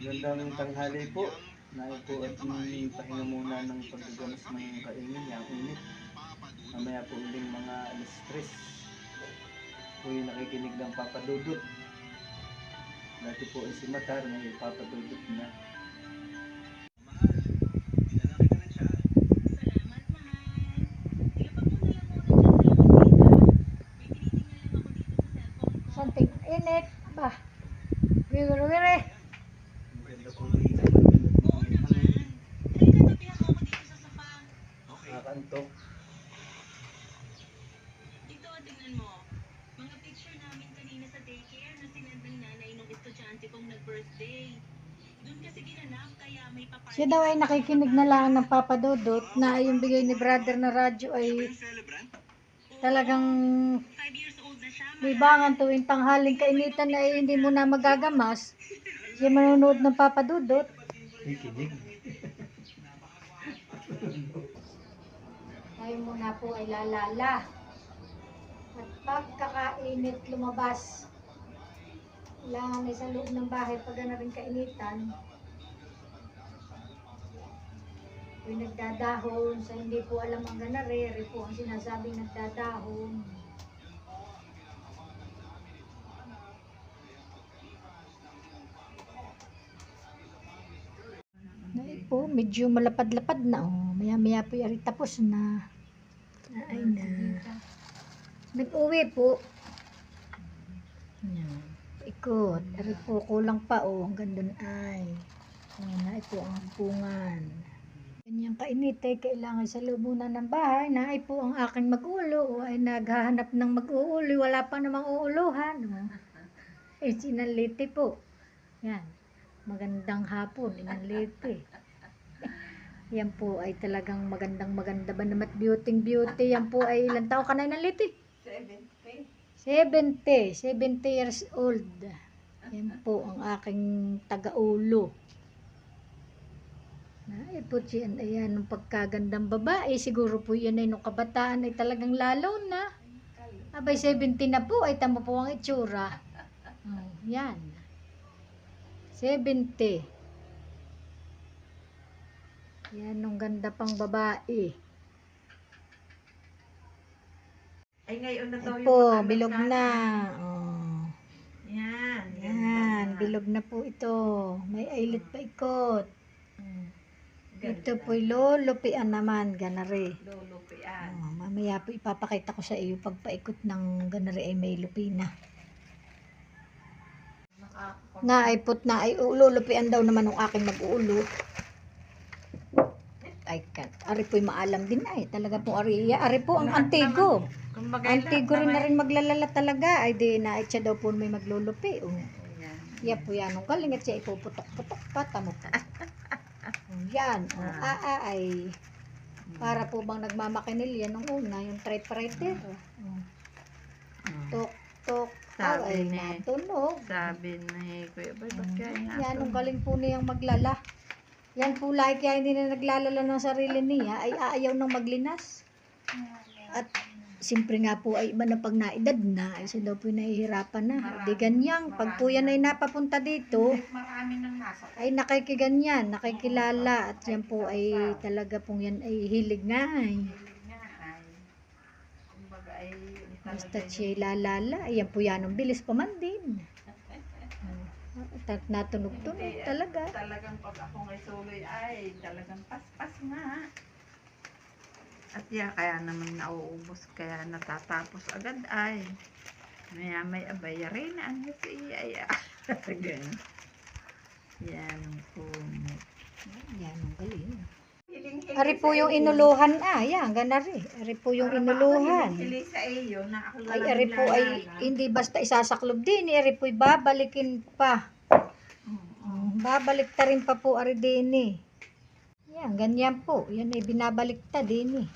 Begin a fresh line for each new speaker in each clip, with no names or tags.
Magandang tanghali po. Nayo po at pahinga muna ng pagkagamas ng kaingin, ang init. Mamaya po uling mga alas 3. Po yung nakikinig ng papadudot. Dati po ay si Matar, may papadudot na.
Something init ba? Wiri-wiri.
Maganda po yung hangin. Nakakantok.
Ito, tingnan mo. Mga picture namin kanina sa daycare na sinend ng nanay nung estudyante kong nag-birthday. Doon kasi ginanap, kaya may paparty.
Siya daw ay nakikinig na lang ng Papa Dodot na yung bigay ni brother na radyo ay talagang libangan tuwing tanghaling kainitan na ay hindi mo na magagamas. Siya manonood ng Papa Dodot.
Kikinig.
Tayo muna po ay lalala. At pagkakainit lumabas, kailangan ay sa loob ng bahay pag na rin kainitan. May nagdadahon sa hindi po alam ang ganarere po ang sinasabing nagdadahon. Medyo malapad-lapad na. Oh. Maya-maya po yari tapos na. Ay na. Nag-uwi po. Yan. Ikot. Ari po, kulang pa oh. Hanggang doon ay. Ayan na po ang pungan. Ganyang kainit ay kailangan sa loob muna ng bahay na ay po ang aking mag-ulo o ay naghahanap ng mag-uulo. Wala pa namang uuluhan. Oh. Eh, sinaliti po. Yan. Magandang hapon, inaliti. Yan po ay talagang magandang maganda ba naman beauty beauty. Yan po ay ilang taon ka na inaliti? 70. 70 years old. Yan po ang aking taga-ulo. Ay po yan, ayan, nung pagkagandang babae, siguro po yan ay nung kabataan ay talagang lalo na. Abay, 70 na po, ay tamo po ang itsura. Oh, yan. 70. Yan, nung ganda pang babae.
Ay, ngayon na daw yung
po,
ano
bilog
natin.
na. Oh.
Yan.
Yan,
ganda.
bilog na po ito. May ailit pa ikot. Mm.
Ganda.
Ito po'y lulupian naman, ganari.
Lulupian.
Oh, mamaya po ipapakita ko sa iyo pagpaikot ng ganari ay may lupina.
Nakaka-
Na ay put na ay lulupian daw naman ng aking mag-uulo. Ay, kat. Ari po'y maalam din ay. Talaga po ari. Ari po ang antigo. Antigo rin na rin maglalala talaga. Ay di na ay siya daw po may maglulupi. Oh. Yan po yan. Ang galing at siya ipuputok-putok pa. Tamo po. Oh, yan. Oh,
Ah.
aa ay. Para po bang nagmamakinil yan nung una. Yung typewriter. Oh.
Mm.
Tok, tok.
Sabi
ay,
ni-
natunog.
Sabi ni Kuya ba't kaya nga
Yan,
ito?
ang galing po niyang maglala. Yan po like kaya hindi na naglalala ng sarili niya ay aayaw nang maglinas. At siyempre nga po ay iba na pag naedad na, ay siya daw po nahihirapan na. Di ganyan, pag po yan ay napapunta dito,
Marami
ay nakikiganyan, nakikilala. At yan po ay talaga pong yan ay hilig nga ay. Basta siya lalala, ayan po yan ang bilis pa man din. At natunog-tunog
Hindi,
talaga.
Talagang pag ako ngay suloy ay talagang paspas nga. At yan, kaya naman nauubos, kaya natatapos agad ay. Maya may abayari na ang si ay Ganun. Yan ang puno.
Yan ang galing. Ari po yung inuluhan ah, yan, ganari. Ari po yung inuluhan.
Hili sa iyo na ako
Ay, ari po ay hindi basta isasaklob din, eh, ari po'y babalikin pa. Babalik ta rin pa po ari din eh. Yan, ganyan po. Yan ay binabalik ta din eh.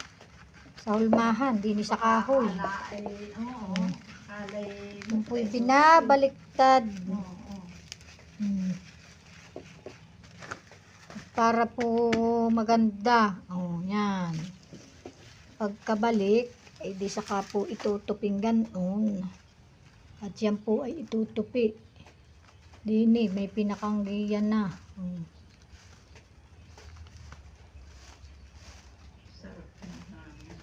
Sa hulmahan, din eh sa kahoy.
ay, oo. Alay,
Yan po'y binabaliktad.
oo.
Hmm. Para po maganda. Oh, yan. Pagkabalik, ay di saka po itutuping ganon. At yan po ay itutupi. Dini, may pinakanggiyan na. Mm.
Hangin.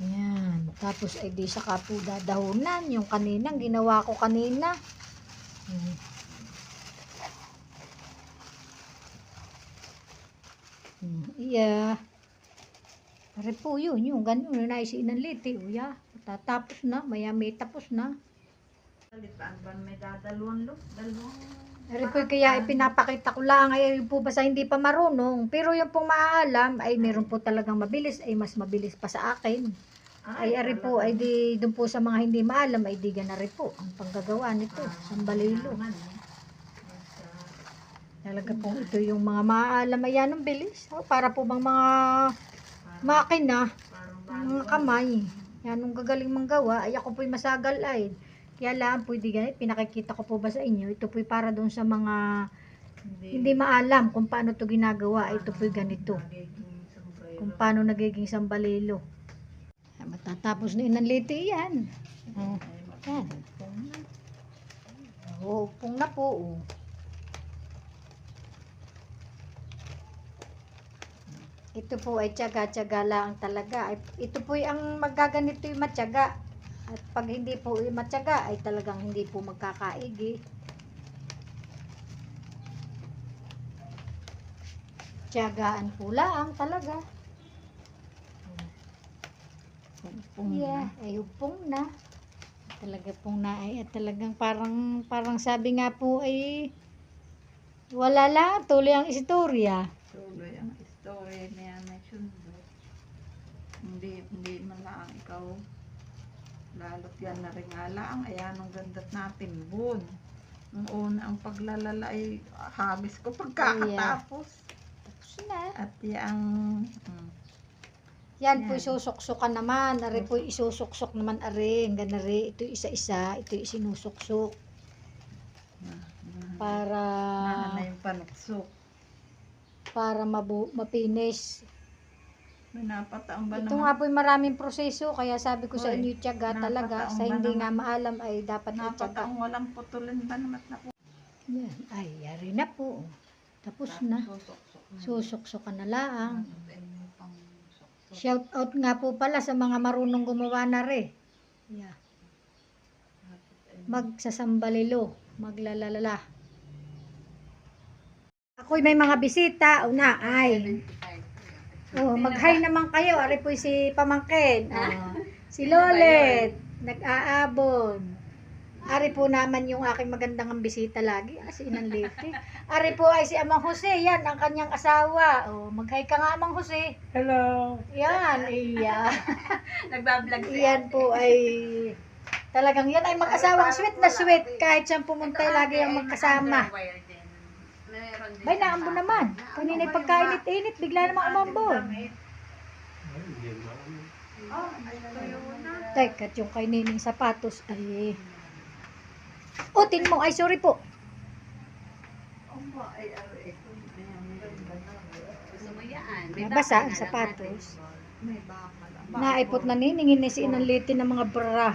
Yan. Tapos ay di saka po dadahunan. Yung kaninang ginawa ko kanina. Mm. Mm, iya. Pare po yun, yung ganun, yung naisiin ng liti, uya. Tatapos na, maya may tapos na.
Salitaan ba may dadalawang look? Dalawang...
Pare po kaya ipinapakita ko lang, ay po ba sa hindi pa marunong. Pero yung pong maaalam, ay meron po talagang mabilis, ay mas mabilis pa sa akin. Ay, ari po, ay di, doon po sa mga hindi maalam, ay di na rin po ang panggagawa nito, sambalilo. Talaga po ito yung mga maaalam, ay yan ang bilis. Oh, para po bang mga makina, mga kamay. Yan ang gagaling manggawa, ay ako po'y masagal ay. Kaya lang, pwede ganit, pinakikita ko po ba sa inyo, ito po'y para doon sa mga hindi maalam kung paano to ginagawa, ito po'y ganito. Kung paano nagiging sambalilo. Matatapos na inanliti yan. Oh, yan. Oo, pong na po. Oh. Ito po ay tiyaga-tiyaga lang talaga. Ito po ay ang magaganito yung matyaga. At pag hindi po matyaga, ay talagang hindi po magkakaigi. Tiyagaan po lang talaga.
Upong
Yeah, ay upong na. Talaga pong na ay at talagang parang parang sabi nga po ay wala lang tuloy ang istorya.
Tuloy ang story niya may sundo. Hindi, hindi man lang ikaw. Lalot yan na rin nga lang. Ayan ang gandat natin. Bun. Ang una ang paglalala ay habis ko pagkakatapos.
Tapos na.
At yang mm,
Yan po
Yan.
isusuksukan naman. Ari po isusuksok naman ari. Ang ganari. Ito isa-isa. Ito isinusuksok. Para
na yung panuksok.
para mabu mapinis.
May napataang ba
Ito
naman?
nga po maraming proseso. Kaya sabi ko sa
Hoy,
inyo tiyaga talaga.
napataong
Sa hindi nga maalam ay dapat ityaga.
Napataang walang putulin ba naman na po?
Yan. Ay, yari na po. Tapos na.
Susuksok na.
Lang.
Suksok.
Shout out nga po pala sa mga marunong gumawa na re. Yeah. Magsasambalilo, maglalalala. Ako'y may mga bisita, una ay. Oh, mag-hi naman kayo. Ari po si Pamangkin. Oh, si Lolet, nag-aabon. Ari po naman yung aking magandang ang bisita lagi. Ah, si Inang Liti. Ari po ay si Amang Jose. Yan, ang kanyang asawa. Oh, mag-hi ka nga, Amang Jose.
Hello!
Yan, iya.
Nagbablog
Yan po ay talagang yan ay mag-asawang sweet na sweet kahit siyang pumunta lagi ang magkasama. Bay, naambo naman. Kanina yung pagkainit-init, bigla namang umambon. Teka, yung kay Nining sapatos ay... Oh, tin mo. Ay, sorry po. Nabasa ang sapatos. Naipot na niningin ni si inanlitin ng mga bra.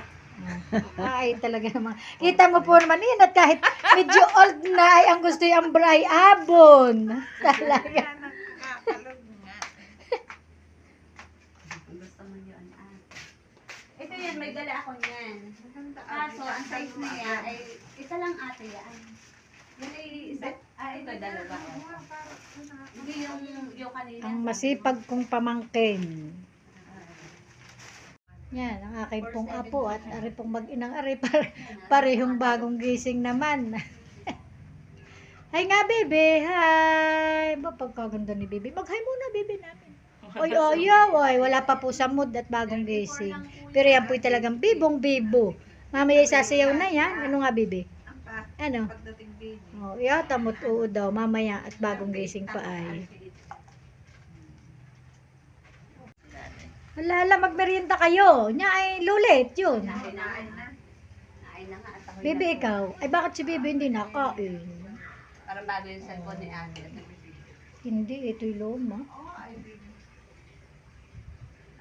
Ay, talaga naman. Kita mo po naman yan at kahit medyo old na ay ang gusto yung bra ay abon. Talaga.
Ito yan, may dala ako niyan. Kaso, ang size niya ay isa lang ate yan. Yan ay isa, ah, ito dalawa. Hindi yung, yung kanina.
Ang masipag kong pamangkin. Yan, ang aking pong apo at ari pong mag-inang ari pare, parehong bagong gising naman. Hi nga, bebe. Hi. Ba, pagkaganda ni bebe. Mag-hi muna, bebe namin. Oy, oy, oy. Wala pa po sa mood at bagong gising. Pero yan po'y talagang bibong-bibo. Mamaya sasayaw na yan. Ano nga, bebe? Ano? Oh, yata oo daw. Mamaya at bagong gising pa ay. Alala, magmerienda kayo. Nya ay lulit yun.
Nain na, nain na nga. At
Bebe, ikaw. Ay, bakit si Bebe hindi nakain?
Parang bago yung cellphone ni ate.
Hindi, ito'y luma.
Oh, ay.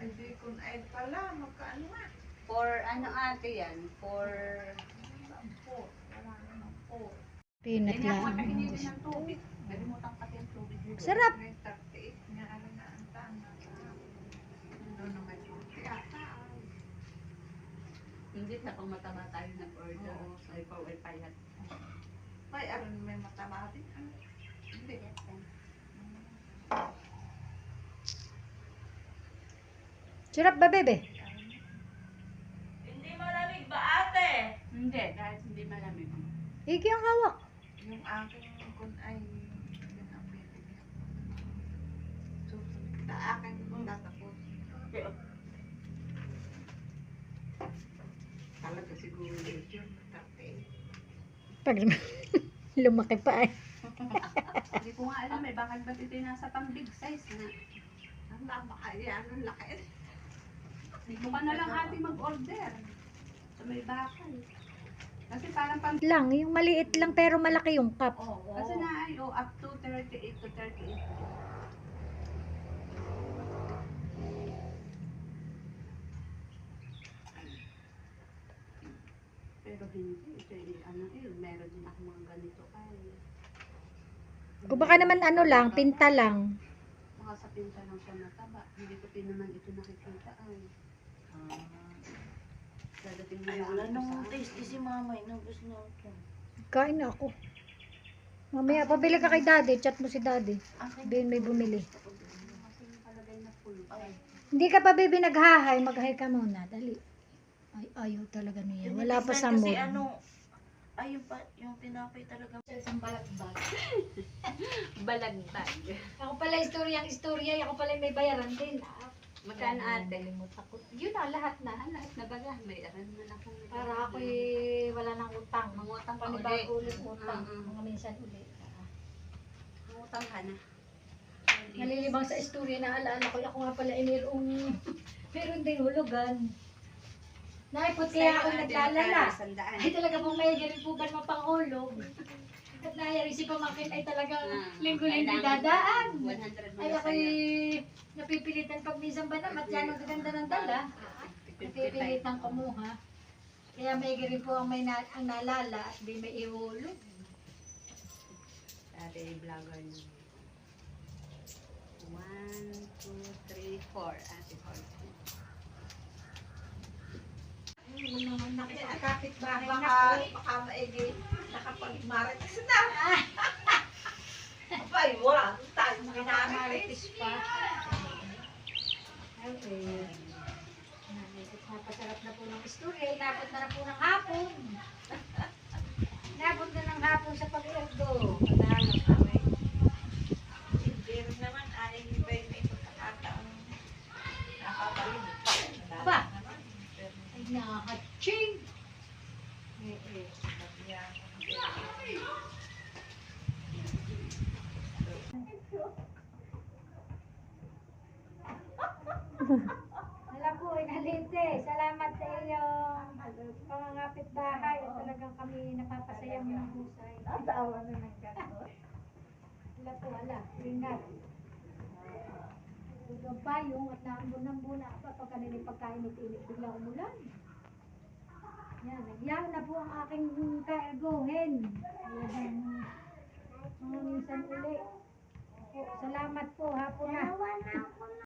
Ay di kun ay pala, magkaano nga.
For ano ate yan? For
Pinat
Hindi ako
lang.
makahingi
ang
din ng
gusto.
tubig. Nalimutan pati ang tubig.
Sarap.
May 38 nga ano na ang tama. Ano naman yun? Tiyata.
Hindi sa pang mataba tayo nag-order.
Oo.
Ay, pa, ay, payat.
Ay, aron may matama din. Ano? Hindi.
Sarap ba, bebe?
Hindi malamig ba ate?
Hindi, kahit hindi malamig.
Iki ang hawak.
Yung aking kun ay yun ang. Susunod. Sa akin kung tatapos. Talaga siguro yun. 38.
Pag lumaki pa eh.
Hindi ko nga alam eh, bakit ba't ito nasa pang big size na?
Ang lama kaya, anong laki.
Dito ka na lang ate mag-order. Sa may bakal. Kasi parang pang...
Lang, yung maliit lang pero malaki yung cup.
Oo. Kasi na ay, oh, up to 38 to 38. Pero hindi. Eh, ano eh, meron din ako mga ganito ay.
O baka naman ano lang, pinta lang.
Baka sa pinta lang siya mataba. Hindi ko din naman ito nakikita ay. Dadating na
Ay,
lang
wala
ako sa
tasty si mama. Inubos na ako.
Kain na ako. Mamaya, pabili ka kay daddy. Chat mo si daddy.
Akin.
Bin may bumili.
Kasi nakalagay na full. Ay,
Hindi ka pa baby naghahay, maghay ka muna. Dali. Ay, ayaw talaga niya. Wala pa sa
Kasi
mood.
ano, ay yung, pa, yung tinapay talaga.
Isang balagbag.
balagtag.
Ako pala istoryang istorya, ako pala may bayaran din. Ah,
Magkano ate?
Nalimutan ko. Yun na, lahat na.
Ah, lahat na baga. May aran naman akong
Para ako'y wala nang utang.
Mangutang pa
Panibago
ulit.
ulit utang. Mga minsan ulit. Ah.
Mangutang ka na.
Nalilibang sa istorya na alaala ko, ako nga pala ay mayroong, meron din hulugan. Naipot kaya ako nagkalala.
Sandaan.
Ay talaga pong may ganun po ba mapanghulog. At nayari si pamangkin ay talagang linggo-linggo dadaan.
100
Ay ako'y napipilitan pag minsan ba naman yan ang gaganda ng dala. Napipilitan kumuha. Kaya may rin po ang may na, ang nalala at di may ihulog.
Ate vlogger niyo. 1, 2, 3, 4. Ate 4.
Ay, naman
Kasi
nakita.
ang kapit bahay
Baka-
maigi nakapag-marites na. Abay, wala. Tayo marites.
Nakakaritis pa. Okay. Napasarap na po ng istorya. Inabot na na po ng hapon. Inabot na ng hapon sa pag-ergo.
Madalang kami. Hindi rin naman ay iba yung may pagkakataon.
Ba?
Pero
Ay, nakaching. Eh, eh.
nagyan.
Wala po, inalite. Salamat sa iyo. Pangangapit bahay. At talagang kami napapasaya mo ng husay.
Asawa na ng gano'n.
Wala po, wala. Ingat. Huwag payong at naambon-ambon na pa pagka nila pagkainit-init bigla umulan. Yan, nagyaw na po ang aking kaergohen. Talagang mga minsan uli. Po, salamat po, hapon na.